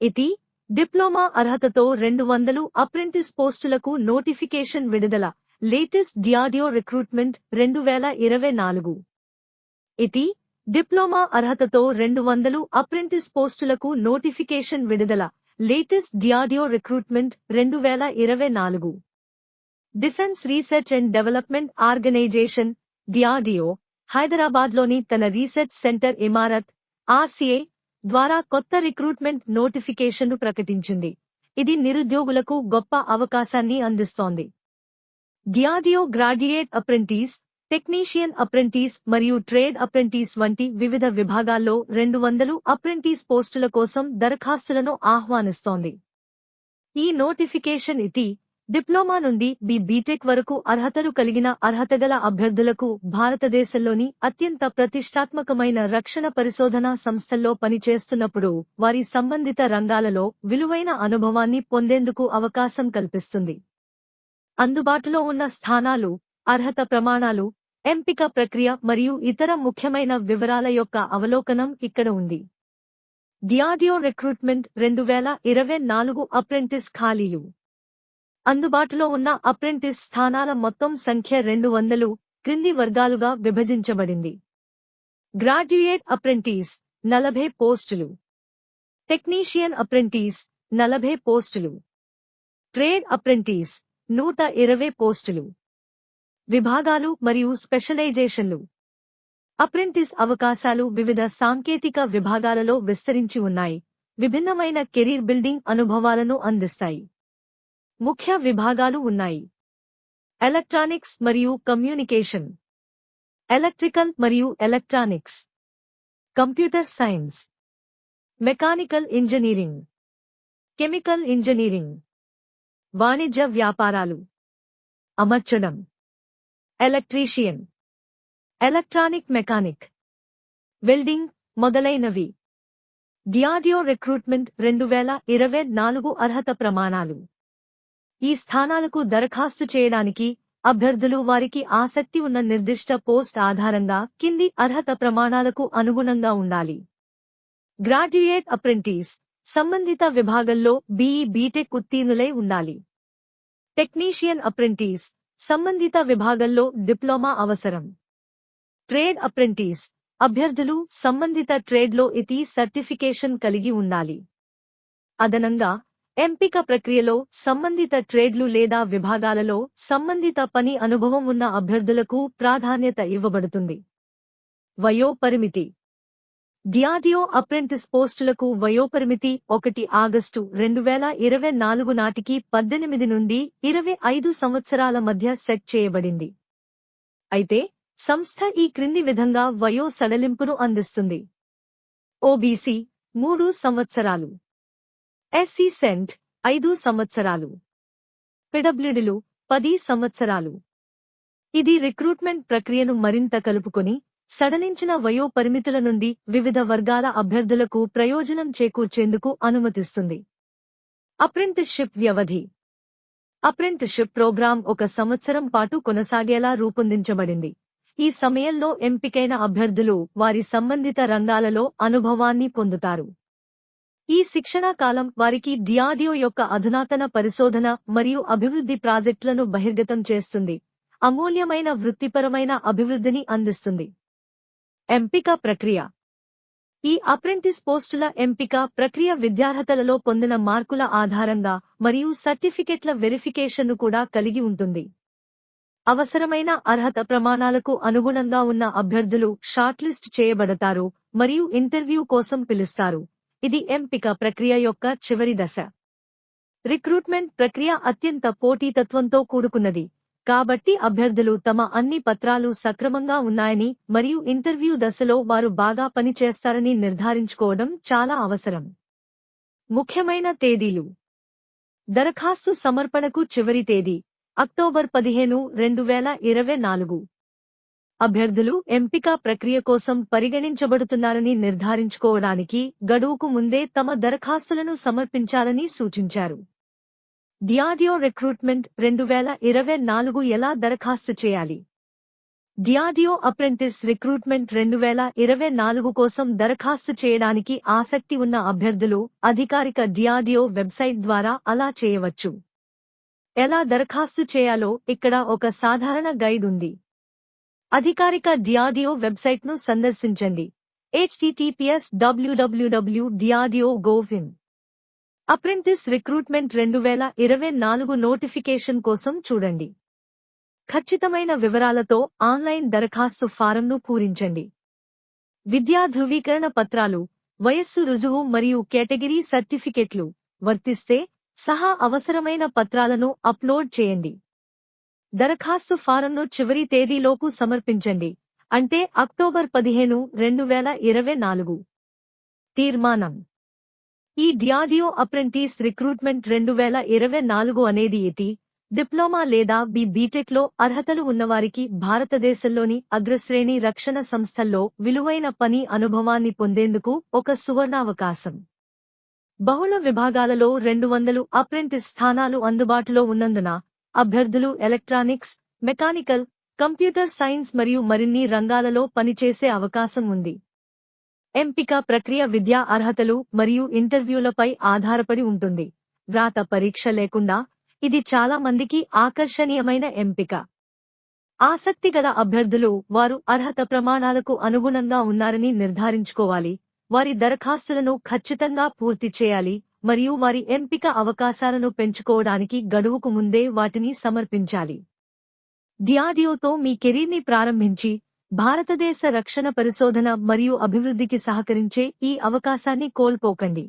ఇతి డిప్లొమా అర్హతతో రెండు వందలు అప్రెంటిస్ పోస్టులకు నోటిఫికేషన్ విడుదల. లేటెస్ట్ డిఆర్డిఓ రిక్రూట్మెంట్ రెండు వేల ఇరవై నాలుగు. ఇతి డిప్లొమా అర్హతతో రెండు వందలు అప్రెంటిస్ పోస్టులకు నోటిఫికేషన్ విడుదల. లేటెస్ట్ డిఆర్డిఓ రిక్రూట్మెంట్ రెండు వేల ఇరవై నాలుగు. Defence research and development organisation DRDO హైదరాబాద్లోని తన రీసెర్చ్ సెంటర్ ఇమారత్ ఆర్సీఏ ద్వారా కొత్త రిక్రూట్మెంట్ నోటిఫికేషన్ను ప్రకటించింది. ఇది నిరుద్యోగులకు గొప్ప అవకాశాన్ని అందిస్తోంది. గ్యాడియో గ్రాడ్యుయేట్ అప్రెంటిస్ టెక్నీషియన్ అప్రెంటిస్ మరియు ట్రేడ్ అప్రెంటిస్ వంటి వివిధ విభాగాల్లో రెండు వందలు అప్రెంటిస్ పోస్టుల కోసం దరఖాస్తులను ఆహ్వానిస్తోంది. ఈ నోటిఫికేషన్ ఇతి డిప్లొమా నుండి బి బీటెక్ వరకు అర్హతలు కలిగిన అర్హతగల అభ్యర్థులకు భారతదేశంలోని అత్యంత ప్రతిష్టాత్మకమైన రక్షణ పరిశోధనా సంస్థల్లో పనిచేస్తున్నప్పుడు వారి సంబంధిత రంగాలలో విలువైన అనుభవాన్ని పొందేందుకు అవకాశం కల్పిస్తుంది. అందుబాటులో ఉన్న స్థానాలు అర్హత ప్రమాణాలు ఎంపిక ప్రక్రియ మరియు ఇతర ముఖ్యమైన వివరాల యొక్క అవలోకనం ఇక్కడ ఉంది. డిఆర్డిఓ రిక్రూట్మెంట్ రెండు వేల ఇరవై నాలుగు అప్రెంటిస్ ఖాళీలు. అందుబాటులో ఉన్న అప్రెంటిస్ స్థానాల మొత్తం సంఖ్య రెండు వందలు క్రింది వర్గాలుగా విభజించబడింది. గ్రాడ్యుయేట్ అప్రెంటిస్ నలభై పోస్టులు. టెక్నీషియన్ అప్రెంటిస్ నలభై పోస్టులు. ట్రేడ్ అప్రెంటిస్ నూట ఇరవై పోస్టులు. విభాగాలు మరియు స్పెషలైజేషన్లు. అప్రెంటిస్ అవకాశాలు వివిధ సాంకేతిక విభాగాలలో విస్తరించి ఉన్నాయి. విభిన్నమైన కెరీర్ బిల్డింగ్ అనుభవాలను అందిస్తాయి. ముఖ్య విభాగాలు ఉన్నాయి. ఎలక్ట్రానిక్స్ మరియు కమ్యూనికేషన్. ఎలక్ట్రికల్ మరియు electronics. Computer science. Mechanical engineering. Chemical engineering. వాణిజ్య వ్యాపారాలు. అమర్చడం. ఎలక్ట్రీషియన్. Electronic mechanic. వెల్డింగ్ మొదలైనవి. డిఆర్డిఓ రిక్రూట్మెంట్ రెండు వేల ఇరవై నాలుగు అర్హత ప్రమాణాలు. ఈ స్థానాలకు దరఖాస్తు చేయడానికి అభ్యర్థులు వారికి ఆసక్తి ఉన్న నిర్దిష్ట పోస్ట్ ఆధారంగా కింది అర్హత ప్రమాణాలకు అనుగుణంగా ఉండాలి. గ్రాడ్యుయేట్ అప్రెంటిస్ సంబంధిత విభాగంలో బీఈ బీటెక్ ఉత్తీర్ణులై ఉండాలి. టెక్నీషియన్ అప్రెంటిస్ సంబంధిత విభాగంలో డిప్లొమా అవసరం. ట్రేడ్ అప్రెంటిస్ అభ్యర్థులు సంబంధిత ట్రేడ్లో ఇతి సర్టిఫికేషన్ కలిగి ఉండాలి. అదనంగా ఎంపిక ప్రక్రియలో సంబంధిత ట్రేడ్లు లేదా విభాగాలలో సంబంధిత పని అనుభవం ఉన్న అభ్యర్థులకు ప్రాధాన్యత ఇవ్వబడుతుంది. వయోపరిమితి. డిఆర్డిఓ అప్రెంటిస్ పోస్టులకు వయోపరిమితి ఒకటి ఆగస్టు రెండు వేల ఇరవై నాలుగు నాటికి పద్దెనిమిది నుండి ఇరవై ఐదు సంవత్సరాల మధ్య సెట్ చేయబడింది. అయితే సంస్థ ఈ క్రింది విధంగా వయో సడలింపును అందిస్తుంది. ఓబీసీ మూడు సంవత్సరాలు. ఎస్సీ సెంట్ ఐదు సంవత్సరాలు. పిడబ్ల్యూడిలు పది సంవత్సరాలు. ఇది రిక్రూట్మెంట్ ప్రక్రియను మరింత కలుపుకొని సడలించిన వయో పరిమితుల నుండి వివిధ వర్గాల అభ్యర్థులకు ప్రయోజనం చేకూర్చేందుకు అనుమతిస్తుంది. అప్రెంటిస్షిప్ వ్యవధి. అప్రెంటిస్షిప్ ప్రోగ్రాం ఒక సంవత్సరం పాటు కొనసాగేలా రూపొందించబడింది. ఈ సమయంలో ఎంపికైన అభ్యర్థులు వారి సంబంధిత రంగాలలో అనుభవాన్ని పొందుతారు. ఈ శిక్షణా కాలం వారికి డిఆర్డిఓ యొక్క అధునాతన పరిశోధన మరియు అభివృద్ధి ప్రాజెక్టులను బహిర్గతం చేస్తుంది. అమూల్యమైన వృత్తిపరమైన అభివృద్ధిని అందిస్తుంది. ఎంపిక ప్రక్రియ. ఈ అప్రెంటిస్ పోస్టుల ఎంపిక ప్రక్రియ విద్యార్హతలలో పొందిన మార్కుల ఆధారంగా మరియు సర్టిఫికెట్ల వెరిఫికేషన్ను కూడా కలిగి ఉంటుంది. అవసరమైన అర్హత ప్రమాణాలకు అనుగుణంగా ఉన్న అభ్యర్థులు షార్ట్లిస్ట్ చేయబడతారు మరియు ఇంటర్వ్యూ కోసం పిలుస్తారు. ఇది ఎంపిక ప్రక్రియ యొక్క చివరి దశ. రిక్రూట్మెంట్ ప్రక్రియ అత్యంత పోటీతత్వంతో కూడుకున్నది. కాబట్టి అభ్యర్థులు తమ అన్ని పత్రాలు సక్రమంగా ఉన్నాయని మరియు ఇంటర్వ్యూ దశలో వారు బాగా పనిచేస్తారని నిర్ధారించుకోవడం చాలా అవసరం. ముఖ్యమైన తేదీలు. దరఖాస్తు సమర్పణకు చివరి తేదీ. అక్టోబర్ పదిహేను రెండు వేల ఇరవై నాలుగు. అభ్యర్థులు ఎంపిక ప్రక్రియ కోసం పరిగణించబడుతున్నారని నిర్ధారించుకోవడానికి గడువుకు ముందే తమ దరఖాస్తులను సమర్పించాలని సూచించారు. డిఆర్డిఓ రిక్రూట్మెంట్ రెండు వేల ఇరవై నాలుగు ఎలా దరఖాస్తు చేయాలి? డిఆర్డిఓ అప్రెంటిస్ రిక్రూట్మెంట్ రెండు వేల ఇరవై నాలుగు కోసం దరఖాస్తు చేయడానికి ఆసక్తి ఉన్న అభ్యర్థులు అధికారిక డిఆర్డిఓ వెబ్సైట్ ద్వారా అలా చేయవచ్చు. ఎలా దరఖాస్తు చేయాలో ఇక్కడ ఒక సాధారణ గైడ్ ఉంది. అధికారిక డిఆర్డిఓ వెబ్సైట్ను సందర్శించండి. HTTPS WWW DRDO gov in apprentice recruitment రెండు వేల ఇరవై నాలుగు నోటిఫికేషన్ కోసం చూడండి. ఖచ్చితమైన వివరాలతో ఆన్లైన్ దరఖాస్తు ఫారంను పూరించండి. విద్యా ధృవీకరణ పత్రాలు వయస్సు రుజువు మరియు కేటగిరీ సర్టిఫికెట్లు వర్తిస్తే సహా అవసరమైన పత్రాలను అప్లోడ్ చేయండి. దరఖాస్తు ఫారంను చివరి తేదీలోపు సమర్పించండి. అంటే అక్టోబర్ పదిహేను రెండు వేల ఇరవై నాలుగు. తీర్మానం. ఈ డియాడియో అప్రెంటిస్ రిక్రూట్మెంట్ రెండు వేల ఇరవై నాలుగు అనేది ఎటి డిప్లొమా లేదా బి బీటెక్లో అర్హతలు ఉన్నవారికి భారతదేశంలోని అగ్రశ్రేణి రక్షణ సంస్థల్లో విలువైన పని అనుభవాన్ని పొందేందుకు ఒక సువర్ణావకాశం. బహుళ విభాగాలలో రెండు వందలు అప్రెంటిస్ స్థానాలు అందుబాటులో ఉన్నందున అభ్యర్థులు ఎలక్ట్రానిక్స్ మెకానికల్ కంప్యూటర్ సైన్స్ మరియు మరిన్ని రంగాలలో పనిచేసే అవకాశం ఉంది. ఎంపిక ప్రక్రియ విద్యా అర్హతలు మరియు ఇంటర్వ్యూలపై ఆధారపడి ఉంటుంది. వ్రాత పరీక్ష లేకుండా ఇది చాలా మందికి ఆకర్షణీయమైన ఎంపిక. ఆసక్తిగల అభ్యర్థులు వారు అర్హత ప్రమాణాలకు అనుగుణంగా ఉన్నారని నిర్ధారించుకోవాలి. వారి దరఖాస్తులను ఖచ్చితంగా పూర్తి చేయాలి. మరియు వారి ఎంపిక అవకాశాలను పెంచుకోవడానికి గడువుకు ముందే వాటిని సమర్పించాలి. డిఆర్డిఓతో మీ కెరీర్ని ప్రారంభించి భారతదేశ రక్షణ పరిశోధన మరియు అభివృద్ధికి సహకరించే ఈ అవకాశాన్ని కోల్పోకండి.